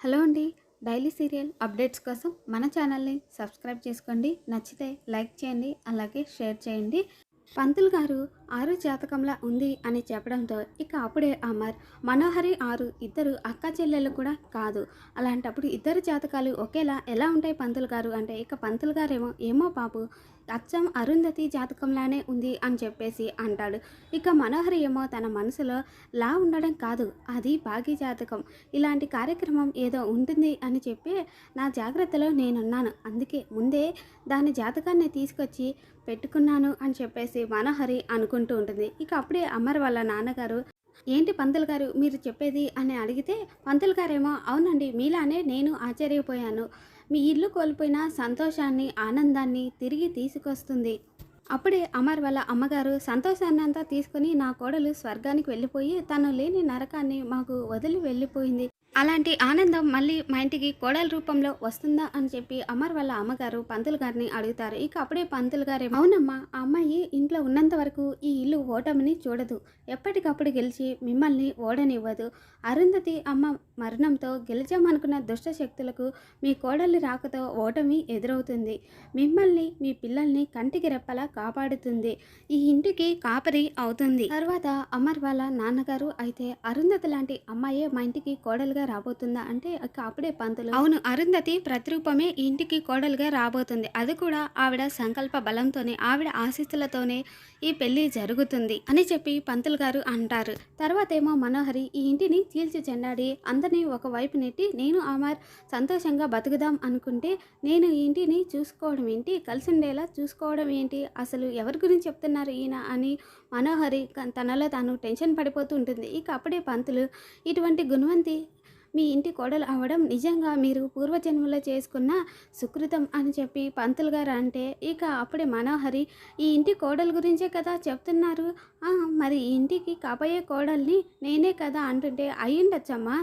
Hello అండి daily serial updates కోసం మన ఛానల్ని సబ్స్క్రైబ్ చేసుకోండి నచ్చితే లైక్ చేయండి అలాగే షేర్ చేయండి. పంతులు గారు ఆరు జాతకంలా ఉంది అని చెప్పడంతో ఇక అప్పుడే అమర్ మనోహరి ఆరు ఇద్దరు అక్క చెల్లెలు కూడా కాదు. అలాంటప్పుడు ఇద్దరు జాతకాలు ఒకేలా ఎలా ఉంటాయి పంతులు గారు అంటే ఇక పంతులు గారేమో ఏమో పాపు అచ్చం అరుంధతి జాతకంలానే ఉంది అని చెప్పేసి అంటాడు. ఇక మనోహరి ఏమో తన మనసులో లా ఉండడం కాదు అది భాగ్య జాతకం. ఇలాంటి కార్యక్రమం ఏదో ఉంటుంది అని చెప్పి నా జాగ్రత్తలో నేనున్నాను. అందుకే ముందే దాని జాతకాన్ని తీసుకొచ్చి పెట్టుకున్నాను అని చెప్పేసి మనోహరి అనుకుంటూ ఉంటుంది. ఇక అప్పుడే అమర్ వాళ్ళ నాన్నగారు ఏంటి పంతులు గారు మీరు చెప్పేది? అని అడిగితే పంతులు గారేమో అవునండి మీలానే నేను ఆశ్చర్యపోయాను. మీ ఇల్లు కోల్పోయిన సంతోషాన్ని ఆనందాన్ని తిరిగి తీసుకొస్తుంది. అప్పుడే అమర్ వాళ్ళ అమ్మగారు సంతోషాన్ని అంతా తీసుకుని నా కోడలు స్వర్గానికి వెళ్ళిపోయి తను లేని నరకాన్ని మాకు వదిలి వెళ్ళిపోయింది. అలాంటి ఆనందం మళ్ళీ మా ఇంటికి కోడల రూపంలో వస్తుందా అని చెప్పి అమర్ వాళ్ళ అమ్మగారు పంతులు గారిని అడుగుతారు. ఇక అప్పుడే పంతులు గారే అవునమ్మా ఆ అమ్మాయి ఇంట్లో ఉన్నంత వరకు ఈ ఇల్లు ఓటమిని చూడదు. ఎప్పటికప్పుడు గెలిచి మిమ్మల్ని ఓడనివ్వదు. అరుంధతి అమ్మ మరణంతో గెలిచామనుకున్న దుష్ట శక్తులకు మీ కోడలి రాకతో ఓటమి ఎదురవుతుంది. మిమ్మల్ని మీ పిల్లల్ని కంటికి రెప్పలా కాపాడుతుంది. ఈ ఇంటికి కాపరి అవుతుంది. తర్వాత అమర్ వాళ్ళ నాన్నగారు అయితే అరుంధతి లాంటి అమ్మాయే మా ఇంటికి కోడలుగా రాబోతుందా? అంటే అప్పుడే పంతులు. అవును అరుంధతి ప్రతిరూపమే ఇంటికి కోడలుగా రాబోతుంది. అది కూడా ఆవిడ సంకల్ప బలంతోనే ఆవిడ ఆశీస్సులతోనే ఈ పెళ్ళి జరుగుతుంది అని చెప్పి పంతులు గారు అంటారు. తర్వాత ఏమో మనోహరి ఈ ఇంటిని చీల్చి చెండాడి అందరినీ ఒకవైపు నెట్టి నేను ఆమార్ సంతోషంగా బతుకుదాం అనుకుంటే నేను ఈ ఇంటిని చూసుకోవడం ఏంటి? కలిసి ఉండేలా చూసుకోవడం ఏంటి? అసలు ఎవరి గురించి చెప్తున్నారు ఈయన అని మనోహరి తనలో తాను టెన్షన్ పడిపోతూ ఉంటుంది. ఇక అప్పుడే పంతులు ఇటువంటి గుణవంతి మీ ఇంటి కోడలు అవడం నిజంగా మీరు పూర్వజన్మలో చేసుకున్న సుకృతం అని చెప్పి పంతులు గారు అంటే ఇక అప్పుడే మనోహరి ఈ ఇంటి కోడలు గురించే కదా చెప్తున్నారు. మరి ఇంటికి కాబోయే కోడల్ని నేనే కదా అంటుంటే అయ్యుండొచ్చమ్మా.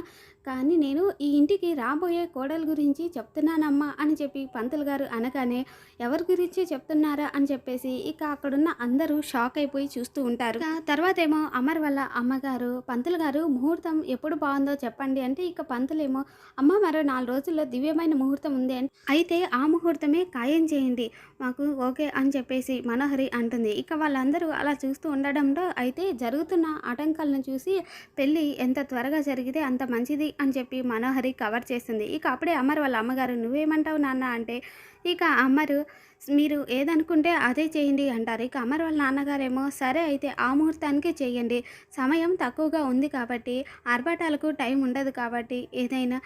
కానీ నేను ఈ ఇంటికి రాబోయే కోడల గురించి చెప్తున్నానమ్మా అని చెప్పి పంతులు గారు అనగానే ఎవరి గురించి చెప్తున్నారా అని చెప్పేసి ఇక అక్కడున్న అందరూ షాక్ అయిపోయి చూస్తూ ఉంటారు. తర్వాత ఏమో అమర్ వల్ల అమ్మగారు పంతులు గారు ముహూర్తం ఎప్పుడు బాగుందో చెప్పండి అంటే ఇక పంతులేమో అమ్మ మరో నాలుగు రోజుల్లో దివ్యమైన ముహూర్తం ఉంది అని. అయితే ఆ ముహూర్తమే ఖాయం చేయండి మాకు ఓకే అని చెప్పేసి మనోహరి అంటుంది. ఇక వాళ్ళందరూ అలా చూస్తూ ఉండడంతో అయితే జరుగుతున్న ఆటంకాలను చూసి పెళ్ళి ఎంత త్వరగా జరిగితే అంత మంచిది అని చెప్పి మనోహరి కవర్ చేస్తుంది ఇక అప్పుడే అమర్ వాళ్ళ అమ్మగారు నువ్వేమంటావు నాన్న? అంటే ఇక అమ్మరు మీరు ఏదనుకుంటే అదే చేయండి అంటారు. ఇక అమర్ వాళ్ళ నాన్నగారేమో సరే అయితే ఆ ముహూర్తానికే చేయండి. సమయం తక్కువగా ఉంది కాబట్టి ఆర్భాటాలకు టైం ఉండదు కాబట్టి ఏదైనా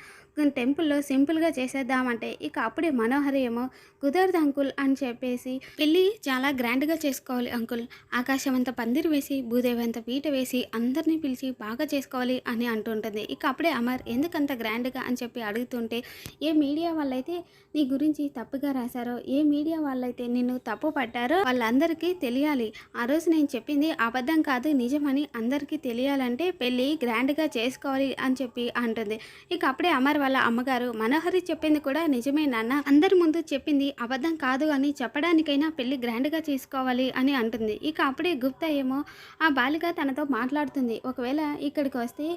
టెంపుల్లో సింపుల్గా చేసేద్దామంటే ఇక అప్పుడే మనోహరి ఏమో కుదరదు అంకుల్ అని చెప్పేసి పెళ్ళి చాలా గ్రాండ్గా చేసుకోవాలి అంకుల్. ఆకాశం అంత పందిరి వేసి భూదేవి అంత పీట వేసి అందరినీ పిలిచి బాగా చేసుకోవాలి అని అంటుంటుంది. ఇక అప్పుడే అమర్ ఎందుకంత గ్రాండ్గా అని చెప్పి అడుగుతుంటే ఏ మీడియా వాళ్ళైతే నీ గురించి తప్పుగా రాశారో ఏ మీడియా వాళ్ళైతే నిన్ను తప్పు పట్టారో వాళ్ళందరికీ తెలియాలి. ఆ రోజు నేను చెప్పింది అబద్ధం కాదు నిజమని అందరికీ తెలియాలంటే పెళ్ళి గ్రాండ్గా చేసుకోవాలి అని చెప్పి అంటుంది. ఇక అప్పుడే అమర్ వాళ్ళ అమ్మగారు మనోహరి చెప్పింది కూడా నిజమే నాన్న. అందరి ముందు చెప్పింది అబద్ధం కాదు అని చెప్పడానికైనా పెళ్ళి గ్రాండ్గా చేసుకోవాలి అని అంటుంది. ఇక అప్పుడే గుప్తా ఏమో ఆ బాలిక తనతో మాట్లాడుతుంది. ఒకవేళ ఇక్కడికి వస్తే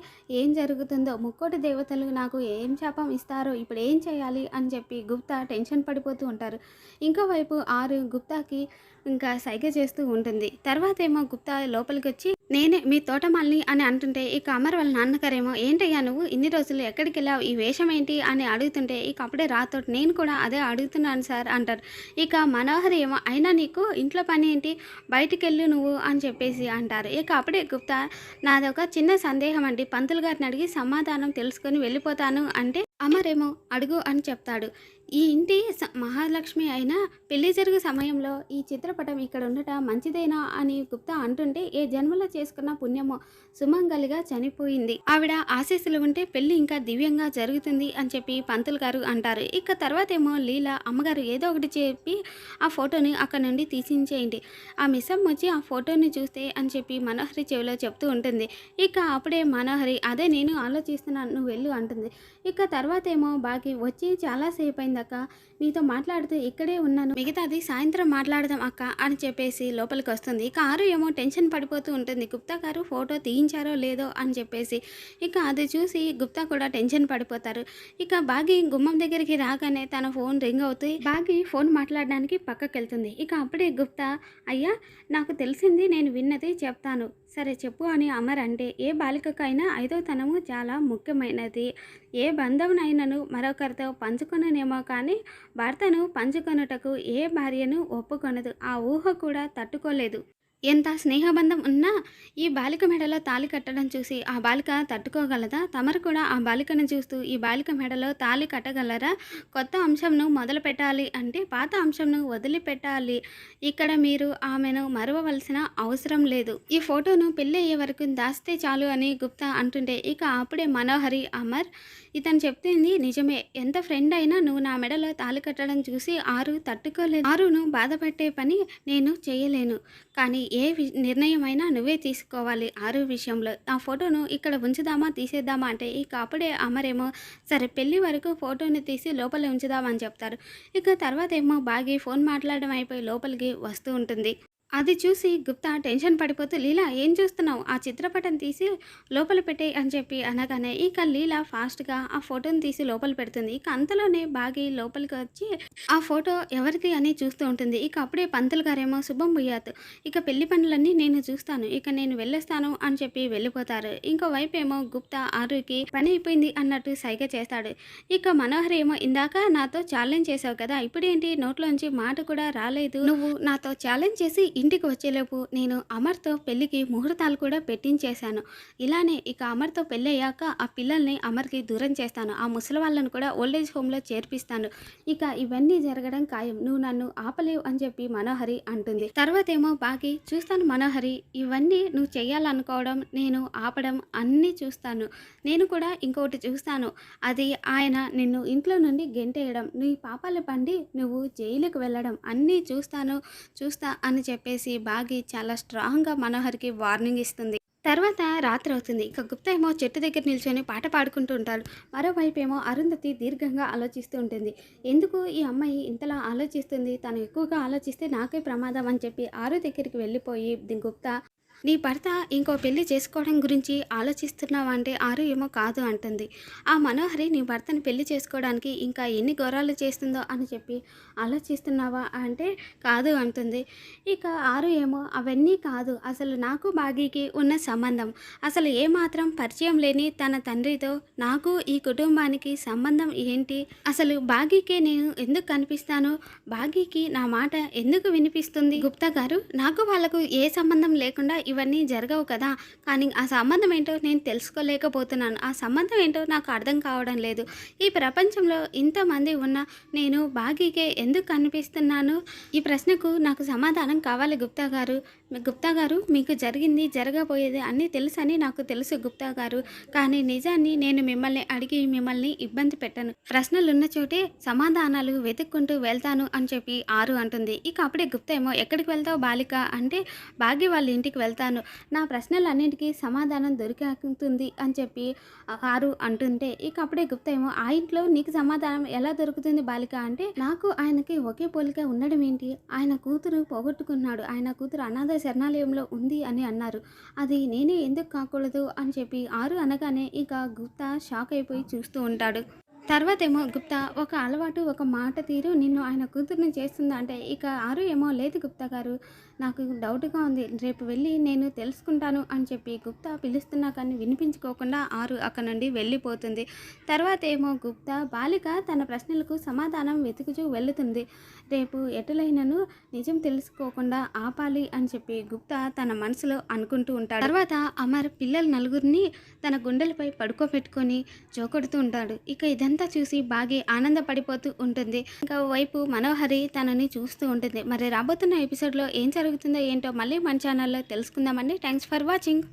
ఏం జరుగుతుందో ముక్కోటి దేవతలు నాకు ఏం శాపం ఇస్తారో ఇప్పుడు ఏం చేయాలి అని చెప్పి గుప్తా టెన్షన్ పడిపోతూ ఉంటారు. ఇంకో మరోవైపు ఆరు గుప్తాకి ఇంకా సైగ చేస్తూ ఉంటుంది. తర్వాత ఏమో గుప్తా లోపలికి వచ్చి నేనే మీ తోటమాలిని అని అంటుంటే ఇక అమర్ వాళ్ళ నాన్నగారేమో ఏంటయ్యా నువ్వు? ఇన్ని రోజులు ఎక్కడికి వెళ్ళావు ఈ వేషం ఏంటి అని అడుగుతుంటే ఇక అప్పుడే రాతోటి నేను కూడా అదే అడుగుతున్నాను సార్ అంటారు. ఇక మనోహర్ ఏమో అయినా నీకు ఇంట్లో పని ఏంటి? బయటికి వెళ్ళు నువ్వు అని చెప్పేసి అంటారు. ఇక అప్పుడే గుప్తా నాది ఒక చిన్న సందేహం అండి. పంతులు గారిని అడిగి సమాధానం తెలుసుకొని వెళ్ళిపోతాను అంటే అమరేమో అడుగు అని చెప్తాడు. ఈ ఇంటి మహాలక్ష్మి అయినా పెళ్ళి జరుగు సమయంలో ఈ చిత్రపటం ఇక్కడ ఉండట మంచిదేనా అని గుప్తా అంటుంటే ఏ జన్మలో చేసుకున్న పుణ్యమో సుమంగలిగా చనిపోయింది. ఆవిడ ఆశీస్సులు ఉంటే పెళ్ళి ఇంకా దివ్యంగా జరుగుతుంది అని చెప్పి పంతులు గారు అంటారు. ఇక తర్వాత ఏమో లీల అమ్మగారు ఏదో ఒకటి చెప్పి ఆ ఫోటోని అక్కడ నుండి తీసించేయండి. ఆ మిస్సం వచ్చి ఆ ఫోటోని చూస్తే అని చెప్పి మనోహరి చెవిలో చెప్తూ ఉంటుంది. ఇక అప్పుడే మనోహరి అదే నేను ఆలోచిస్తున్నాను నువ్వు వెళ్ళు అంటుంది. ఇక తర్వాత తర్వాత ఏమో బాకి వచ్చి చాలాసేపు అయిందక్క మీతో మాట్లాడుతూ ఇక్కడే ఉన్నాను. మిగతాది సాయంత్రం మాట్లాడదాం అక్క అని చెప్పేసి లోపలికి వస్తుంది ఇక ఆరు ఏమో టెన్షన్ పడిపోతూ ఉంటుంది. గుప్తా గారు ఫోటో తీయించారో లేదో అని చెప్పేసి ఇక అది చూసి గుప్తా కూడా టెన్షన్ పడిపోతారు. ఇక బాగి గుమ్మం దగ్గరికి రాగానే తన ఫోన్ రింగ్ అవుతాయి బాగి ఫోన్ మాట్లాడడానికి పక్కకి వెళ్తుంది ఇక అప్పుడే గుప్తా అయ్యా నాకు తెలిసింది నేను విన్నది చెప్తాను. సరే చెప్పు అని అమర్ అంటే ఏ బాలికకైనా ఐదోతనము చాలా ముఖ్యమైనది. ఏ బంధంనైనను మరొకరితో పంచుకొననేమో కానీ భర్తను పంచుకొనుటకు ఏ భార్యను ఒప్పుకొనదు. ఆ ఊహ కూడా తట్టుకోలేదు. ఎంత స్నేహబంధం ఉన్నా ఈ బాలిక మెడలో తాళి కట్టడం చూసి ఆ బాలిక తట్టుకోగలదా? తమరు కూడా ఆ బాలికను చూస్తూ ఈ బాలిక మెడలో తాళి కట్టగలరా? కొత్త అంశంను మొదలు పెట్టాలి అంటే పాత అంశంను వదిలిపెట్టాలి. ఇక్కడ మీరు ఆమెను మరవవలసిన అవసరం లేదు. ఈ ఫోటోను పెళ్ళి అయ్యే వరకు దాస్తే చాలు అని గుప్తా అంటుంటే ఇక అప్పుడే మనోహరి అమర్ ఇతను చెప్తుంది నిజమే. ఎంత ఫ్రెండ్ అయినా నువ్వు నా మెడలో తాళి కట్టడం చూసి ఆరు తట్టుకోలేదు. ఆరును బాధపెట్టే పని నేను చేయలేను. కానీ ఏ వి నిర్ణయమైనా నువ్వే తీసుకోవాలి. ఆరు విషయంలో. ఆ ఫోటోను ఇక్కడ ఉంచుదామా తీసేద్దామా అంటే ఇక అప్పుడే అమరేమో సరే పెళ్ళి వరకు ఫోటోని తీసి లోపల ఉంచుదామని చెప్తారు. ఇక తర్వాత ఏమో బాగి ఫోన్ మాట్లాడడం అయిపోయి లోపలికి వస్తూ ఉంటుంది. అది చూసి గుప్తా టెన్షన్ పడిపోతూ లీలా ఏం చూస్తున్నావు? ఆ చిత్రపటం తీసి లోపల పెట్టే అని చెప్పి అనగానే ఇక లీలా ఫాస్ట్గా ఆ ఫోటోని తీసి లోపల పెడుతుంది. ఇక అంతలోనే బాగి లోపలికి వచ్చి ఆ ఫోటో ఎవరిది అని చూస్తూ ఉంటుంది. ఇక అప్పుడే పంతులు గారేమో శుభం బుయ్యాత్ ఇక పెళ్ళి పనులన్నీ నేను చూస్తాను. ఇక నేను వెళ్ళేస్తాను అని చెప్పి వెళ్ళిపోతారు. ఇంకో వైపు ఏమో గుప్తా ఆరుకి పని అయిపోయింది అన్నట్టు సైగ చేస్తాడు. ఇక మనోహర్ ఏమో ఇందాక నాతో ఛాలెంజ్ చేసావు కదా ఇప్పుడేంటి? నోట్లోంచి మాట కూడా రాలేదు. నువ్వు నాతో ఛాలెంజ్ చేసి ఇంటికి వచ్చేలోపు నేను అమర్తో పెళ్ళికి ముహూర్తాలు కూడా పెట్టించేశాను. ఇలానే ఇక అమర్తో పెళ్ళి అయ్యాక ఆ పిల్లల్ని అమర్కి దూరం చేస్తాను. ఆ ముసలి వాళ్ళను కూడా ఓల్డేజ్ హోమ్లో చేర్పిస్తాను. ఇక ఇవన్నీ జరగడం ఖాయం. నువ్వు నన్ను ఆపలేవు అని చెప్పి మనోహరి అంటుంది. తర్వాత ఏమో బాకి చూస్తాను మనోహరి ఇవన్నీ నువ్వు చేయాలనుకోవడం నేను ఆపడం అన్నీ చూస్తాను. నేను కూడా ఇంకొకటి చూస్తాను. అది ఆయన నిన్ను ఇంట్లో నుండి గెంటేయడం. నీ పాపాల పండి నువ్వు జైలుకు వెళ్ళడం అన్నీ చూస్తాను చూస్తా అని చెప్పేసి బాగి చాలా స్ట్రాంగ్గా మనోహర్కి వార్నింగ్ ఇస్తుంది. తర్వాత రాత్రి అవుతుంది. ఇక గుప్తా ఏమో చెట్టు దగ్గర నిల్చొని పాట పాడుకుంటూ ఉంటాడు. మరోవైపు ఏమో అరుంధతి దీర్ఘంగా ఆలోచిస్తూ ఉంటుంది. ఎందుకు ఈ అమ్మాయి ఇంతలా ఆలోచిస్తుంది? తను ఎక్కువగా ఆలోచిస్తే నాకే ప్రమాదం అని చెప్పి ఆరు దగ్గరికి వెళ్ళిపోయి ది- గుప్తా నీ భర్త ఇంకో పెళ్ళి చేసుకోవడం గురించి ఆలోచిస్తున్నావా అంటే ఆరు ఏమో కాదు అంటుంది. ఆ మనోహరి నీ భర్తని పెళ్ళి చేసుకోవడానికి ఇంకా ఎన్ని ఘోరాలు చేస్తుందో అని చెప్పి ఆలోచిస్తున్నావా అంటే కాదు అంటుంది. ఇక ఆరు ఏమో అవన్నీ కాదు. అసలు నాకు బాగీకి ఉన్న సంబంధం. అసలు ఏమాత్రం పరిచయం లేని తన తండ్రితో నాకు ఈ కుటుంబానికి సంబంధం ఏంటి? అసలు బాగీకే నేను ఎందుకు కనిపిస్తాను? బాగీకి నా మాట ఎందుకు వినిపిస్తుంది? గుప్తా గారు నాకు వాళ్ళకు ఏ సంబంధం లేకుండా ఇవన్నీ జరగవు కదా. కానీ ఆ సంబంధం ఏంటో నేను తెలుసుకోలేకపోతున్నాను. ఆ సంబంధం ఏంటో నాకు అర్థం కావడం లేదు. ఈ ప్రపంచంలో ఇంతమంది ఉన్న నేను బాగీకే ఎందుకు కనిపిస్తున్నాను ఈ ప్రశ్నకు నాకు సమాధానం కావాలి గుప్తా గారు. గుప్తా గారు మీకు జరిగింది జరగబోయేది అన్నీ తెలుసని నాకు తెలుసు గుప్తా గారు. కానీ నిజాన్ని నేను మిమ్మల్ని అడిగి మిమ్మల్ని ఇబ్బంది పెట్టను. ప్రశ్నలున్న చోటే సమాధానాలు వెతుక్కుంటూ వెళ్తాను అని చెప్పి ఆరు అంటుంది. ఇక అప్పుడే గుప్తా ఏమో ఎక్కడికి వెళ్తావు బాలిక? అంటే భాగ్య వాళ్ళ ఇంటికి వెళ్తాను. నా ప్రశ్నలన్నింటికీ సమాధానం దొరికితుంది అని చెప్పి ఆరు అంటుంటే ఇక అప్పుడే గుప్తా ఏమో ఆ ఇంట్లో నీకు సమాధానం ఎలా దొరుకుతుంది బాలిక? అంటే నాకు ఆయనకి ఒకే పోలిక ఉండడం ఏంటి? ఆయన కూతురు పోగొట్టుకున్నాడు. ఆయన కూతురు అనాథ శరణాలయంలో ఉంది అని అన్నారు. అది నేనే ఎందుకు కాకూడదు అని చెప్పి ఆరు అనగానే ఇక గుప్తా షాక్ అయిపోయి చూస్తూ ఉంటాడు. తర్వాత ఏమో గుప్తా ఒక అలవాటు ఒక మాట తీరు నిన్ను ఆయన కూతుర్ని చేస్తుందా అంటే ఇక ఆరు ఏమో లేదు గుప్తా గారు. నాకు డౌట్గా ఉంది. రేపు వెళ్ళి నేను తెలుసుకుంటాను అని చెప్పి గుప్తా పిలుస్తున్నా కానీ వినిపించుకోకుండా ఆరు అక్కడ నుండి వెళ్ళిపోతుంది. తర్వాత ఏమో గుప్తా బాలిక తన ప్రశ్నలకు సమాధానం వెతుకుచూ వెళుతుంది. రేపు ఎటులైనను నిజం తెలుసుకోకుండా ఆపాలి అని చెప్పి గుప్తా తన మనసులో అనుకుంటూ ఉంటాడు. తర్వాత అమర్ పిల్లల నలుగురిని తన గుండెలపై పడుకోబెట్టుకొని జోకొడుతూ ఉంటాడు. ఇక ఇదంతా ఇదంతా చూసి బాగా ఆనందపడిపోతూ ఉంటుంది. ఇంకా వైపు మనోహరి తనని చూస్తూ ఉంటుంది. మరి రాబోతున్న ఎపిసోడ్లో ఏం జరుగుతుందో ఏంటో మళ్ళీ మన ఛానల్లో తెలుసుకుందామండి. Thanks for watching.